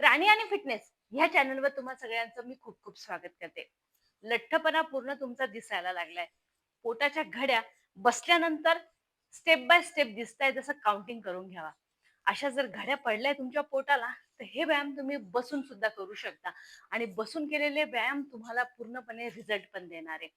राणी आणि फिटनेस ह्या चॅनलवर तुम्हा सगळ्यांचं मी खूप खूप स्वागत करते. लठ्ठपणा पूर्ण तुमचा दिसायला लागलाय. पोटाच्या घड्या बसल्यानंतर स्टेप बाय स्टेप दिसताय जसं काउंटिंग करून घ्यावा. अशा जर घड्या पडल्या तुमच्या पोटाला तर हे व्यायाम तुम्ही बसून सुद्धा करू शकता. आणि बसून केलेले व्यायाम तुम्हाला पूर्णपणे रिझल्ट पण देणार आहे.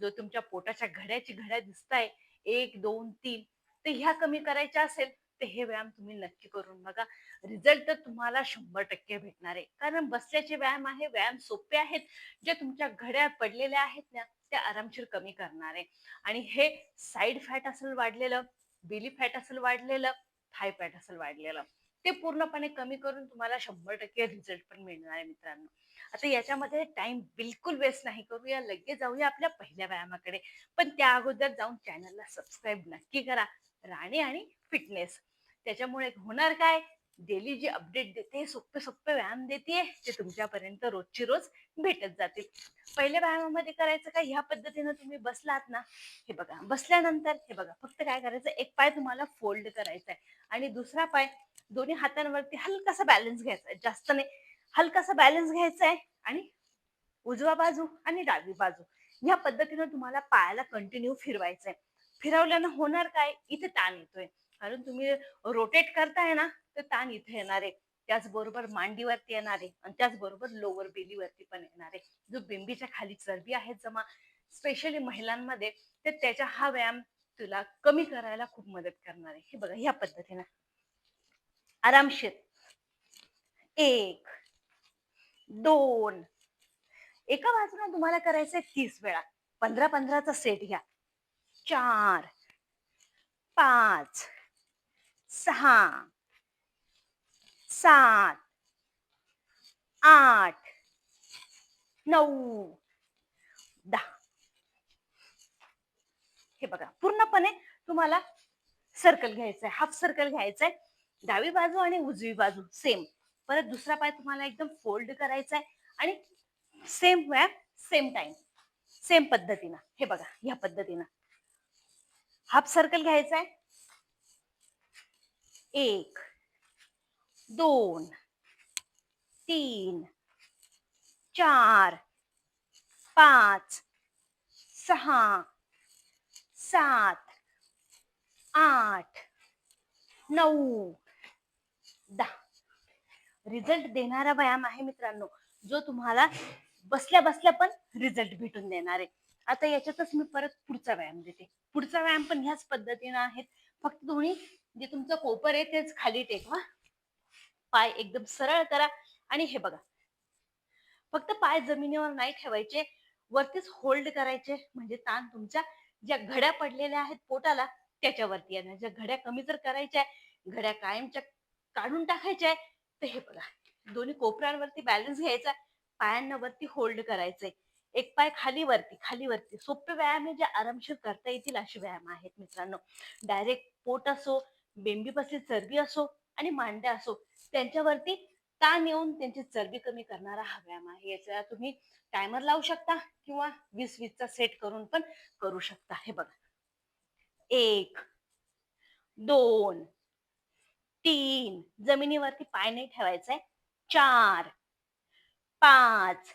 जो तुमच्या पोटाच्या घड्याची घड्या दिसताय एक दोन तीन तर ह्या कमी करायच्या असेल तर हे व्यायाम तुम्ही नक्की करून बघा. रिझल्ट तर तुम्हाला शंभर टक्के भेटणार आहे. कारण बसल्याचे व्यायाम आहे व्यायाम सोपे आहेत. जे तुमच्या घड्या पडलेल्या आहेत ना त्या आरामशीर कमी करणार आहे. आणि हे साईड फॅट असेल वाढलेलं बेली फॅट असेल वाढलेलं थाय फॅट असेल वाढलेलं ते पूर्णपणे कमी करून तुम्हाला शंभर टक्के रिझल्ट पण मिळणार आहे मित्रांनो. आता याच्यामध्ये टाइम बिलकुल वेस्ट नाही करूया. लगेच जाऊया आपल्या पहिल्या व्यायामाकडे. पण त्या अगोदर जाऊन चॅनलला सबस्क्राईब नक्की करा. राणे आणि फिटनेस त्याच्यामुळे होणार काय? डेली जे अपडेट देते सोपे सोपे व्यायाम देते ते तुमच्यापर्यंत रोजची रोज भेटत जातील पहिल्या व्यायामामध्ये करायचं काय? ह्या पद्धतीनं तुम्ही बसलात ना हे बघा. बसल्यानंतर हे बघा फक्त काय करायचं? एक पाय तुम्हाला फोल्ड करायचा आहे. आणि दुसरा पाय दोन्ही हातांवरती हलकासा बॅलन्स घ्यायचा आहे. जास्त नाही. हलकासा बॅलन्स घ्यायचा आहे आणि उजवा बाजू आणि डावी बाजू. ह्या पद्धतीनं तुम्हाला पायाला कंटिन्यू फिरवायचं आहे. फिरवल्यानं होणार काय? इथे ताण येतोय. कारण तुम्ही रोटेट करताय ना तर ताण इथे येणार आहे. त्याचबरोबर मांडीवरती येणार आहे आणि त्याचबरोबर लोअर बेलीवरती पण येणार आहे. जो बिंबीच्या खाली चरबी आहे जमा स्पेशली महिलांमध्ये तर त्याच्या हा व्यायाम तुला कमी करायला खूप मदत करणार आहे. हे बघा ह्या पद्धतीने. आरामशीर एक दोन. एका बाजूला तुम्हाला करायचंय तीस वेळा. पंधरा पंधराचा सेट घ्या. चार पाच सहा सात आठ नऊ दहा. हे बघा पूर्णपणे तुम्हाला सर्कल घ्यायचंय हाफ सर्कल घ्यायचंय. डावी बाजू आणि उजवी बाजू सेम परत दुसरा पाय तुम्हाला एकदम फोल्ड करायचा आहे आणि सेम वॅप सेम टाइम सेम पद्धतीनं. हे बघा ह्या पद्धतीनं. हाफ सर्कल घ्यायचा आहे एक दोन तीन चार पाच सहा सात आठ नऊ दहा. रिझल्ट देणारा व्यायाम आहे मित्रांनो जो तुम्हाला बसल्या बसल्या पण रिझल्ट भेटून देणार आहे. आता याच्यातच मी परत पुढचा व्यायाम देते. पुढचा व्यायाम पण ह्याच पद्धतीनं आहेत. फक्त दोन्ही जे तुमचं कोपर आहे तेच खाली टेकवा पाय एकदम सरळ करा आणि हे बघा. फक्त पाय जमिनीवर नाही ठेवायचे वरतीच होल्ड करायचे म्हणजे ताण तुमच्या ज्या घड्या पडलेल्या आहेत पोटाला त्याच्यावरती येणार. ज्या घड्या कमी जर करायच्या घड्या कायमच्या काढून टाकायच्या तर हे बघा. दोन्ही कोपऱ्यांवरती बॅलन्स घ्यायचा पायांना वरती होल्ड करायचंय. एक पाय खाली वरती खाली वरती. सोपे व्यायाम आहे जे आरामशीर करता येतील असे व्यायाम आहेत मित्रांनो. डायरेक्ट पोट असो बेंबीपासून चरबी असो आणि मांड्या असो त्यांच्यावरती ताण येऊन त्यांची चरबी कमी करणारा हा व्यायाम आहे याचा तुम्ही टायमर लावू शकता किंवा वीस वीसचा सेट करून पण करू शकता. हे बघा. एक दोन तीन जमिनीवरती पाय नाही ठेवायचंय. चार पाच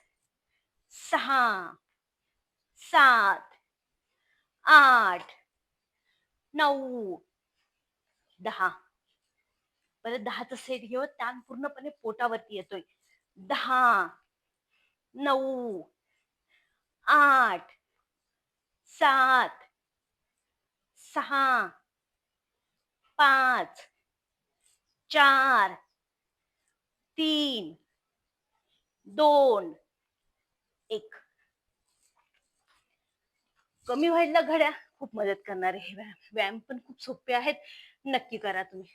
सहा सात आठ नऊ दहा. परत दहाचा सेट घेऊ ताण पूर्णपणे पोटावरती येतोय. दहा नऊ आठ सात सहा पाच चार तीन दोन एक. कमी व्हायला घड्या खूप मदत करणारे हे व्यायाम. व्यायाम पण खूप सोपे आहेत. नक्की करा तुम्ही.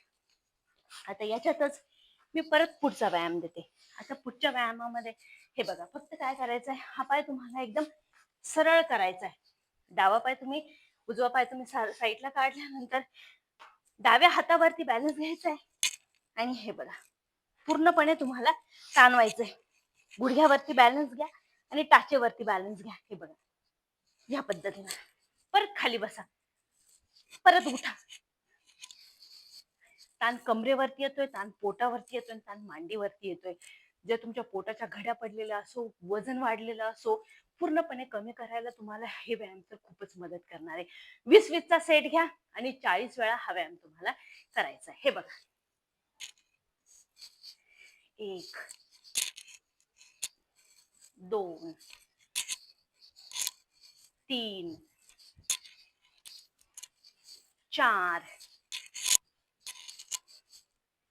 आता याच्यातच मी परत पुढचा व्यायाम देते. आता पुढच्या व्यायामामध्ये हे बघा फक्त काय करायचं आहे हा पाय तुम्हाला एकदम सरळ करायचा आहे डावा पाय तुम्ही उजवा पाय तुम्ही साईडला काढल्यानंतर डाव्या हातावरती बॅलन्स घ्यायचा आहे आणि हे बघा पूर्णपणे तुम्हाला ताणवायचंय. गुडघ्यावरती बॅलन्स घ्या आणि टाचेवरती बॅलन्स घ्या. हे बघा या पद्धतीनं. परत खाली बसा. परत उठा. ताण कमरेवरती येतोय ताण पोटावरती येतोय ताण मांडीवरती येतोय. जे तुमच्या पोटाच्या घड्या पडलेल्या असो वजन वाढलेलं असो पूर्णपणे कमी करायला तुम्हाला हे व्यायाम तर खूपच मदत करणार आहे. वीस वीसचा सेट घ्या आणि चाळीस वेळा हा व्यायाम तुम्हाला करायचा आहे. हे बघा. एक दोन तीन चार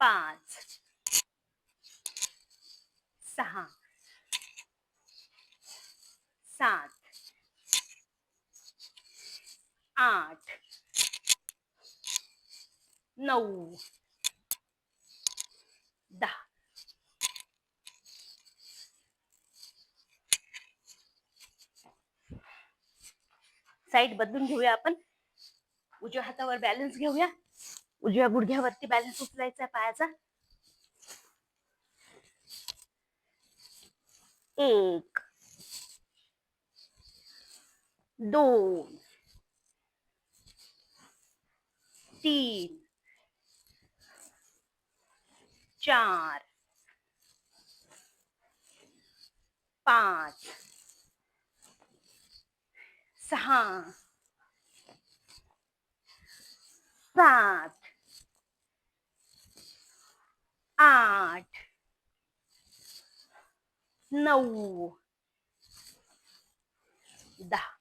पाच सहा सात आठ नऊ दहा। साईड बदलून घेऊया आपण. उजव्या हातावर बॅलन्स घेऊया. उजव्या गुडघ्यावरती बॅलन्स उचलायचा आहे पायाचा. एक दोन तीन चार पाच सहा सात आठ नऊ दहा.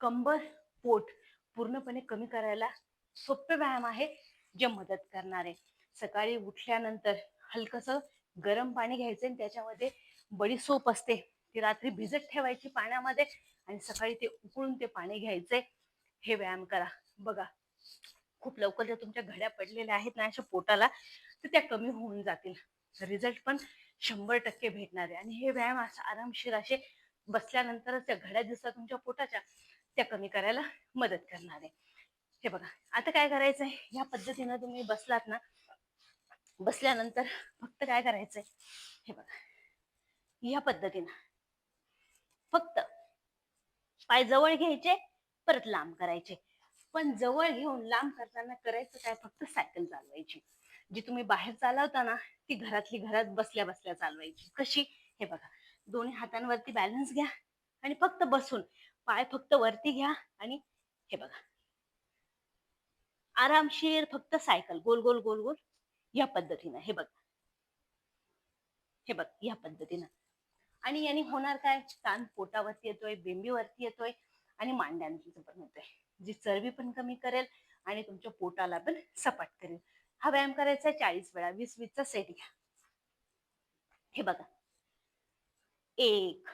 कंबर पोट पूर्णपणे कमी करायला सोपे व्यायाम आहे जे मदत करणार. आहे सकाळी उठल्यानंतर हलकस गरम पाणी घ्यायचं आणि त्याच्यामध्ये बडी सोप असते. ती रात्री भिजत ठेवायची पाण्यामध्ये आणि सकाळी ते उकळून ते पाणी घ्यायचंय हे व्यायाम करा. बघा. खूप लवकर ज्या तुमच्या घड्या पडलेल्या आहेत ना अशा पोटाला तर त्या कमी होऊन जातील. रिझल्ट पण शंभर टक्के भेटणार आहे. आणि हे व्यायाम असं आरामशीर असे बसल्यानंतरच त्या घड्या दिसतात तुमच्या पोटाच्या त्या कमी करायला मदत करणार आहे. हे बघा आता काय करायचंय? या पद्धतीनं तुम्ही बसलात ना बसल्यानंतर फक्त काय करायचंय? हे बघा या पद्धतीनं. फक्त पाय जवळ घ्यायचे परत लांब करायचे. पण जवळ घेऊन लांब करताना करायचं काय फक्त सायकल चालवायची. जी तुम्ही बाहेर चालवता ना ती घरातली घरात बसल्या बसल्या चालवायची. कशी? हे बघा. दोन्ही हातांवरती बॅलन्स घ्या आणि फक्त बसून पाय फक्त वरती घ्या आणि हे बघा. आरामशीर फक्त सायकल गोल गोल गोल गोल या पद्धतीनं. हे बघ. हे बघ या पद्धतीनं. आणि याने होणार काय? ताण पोटावरती येतोय बेंबीवरती येतोय आणि मांड्यांचं पण होतोय. जी चरबी पण कमी करेल आणि तुमच्या पोटाला पण सपाट करेल. हा व्यायाम करायचा चाळीस वेळा वीस वीसचा सेट घ्या. हे बघा. एक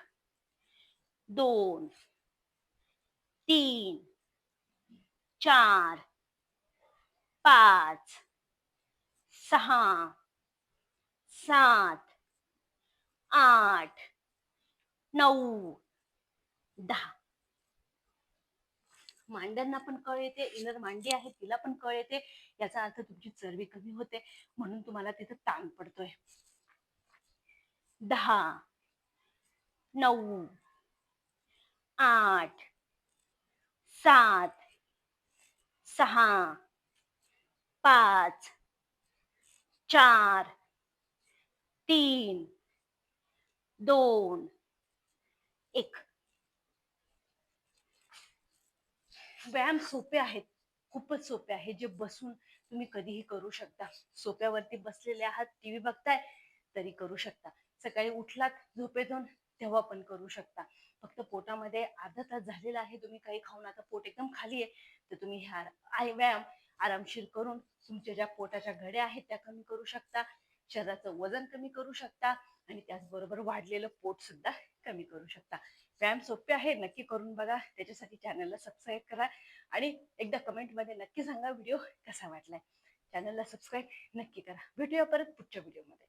दोन तीन चार पाच सहा सात आठ नऊ दहा. मांड्यांना पण कळ येते इनर मांडी आहे तिला पण कळ येते. याचा अर्थ तुमची चरबी कमी होते म्हणून तुम्हाला तिथं ताण पडतोय. दहा नऊ आठ सात सहा पाच चार तीन दोन एक. व्यायाम सोपे आहेत खूपच सोपे आहे. जे बसून तुम्ही कधीही करू शकता. सोप्यावरती बसलेले आहात टीव्ही बघताय तरी करू शकता. सकाळी उठलात झोपेतून तेव्हा पण करू शकता. फक्त पोटामध्ये अर्धा तास झालेला आहे तुम्ही काही खाऊन आता पोट एकदम खाली आहे तर तुम्ही ह्या आय- व्यायाम आरामशीर करून तुमच्या ज्या पोटाच्या घड्या आहेत त्या कमी करू शकता. शरीराचं वजन कमी करू शकता आणि त्याचबरोबर वाढलेलं पोट सुद्धा कमी करू शकता. व्यायाम सोपे आहे नक्की करून बघा. त्याच्यासाठी चॅनलला सबस्क्राईब करा आणि एकदा कमेंटमध्ये नक्की सांगा व्हिडिओ कसा वाटलाय. चॅनलला सबस्क्राईब नक्की करा. भेटूया परत पुढच्या व्हिडिओमध्ये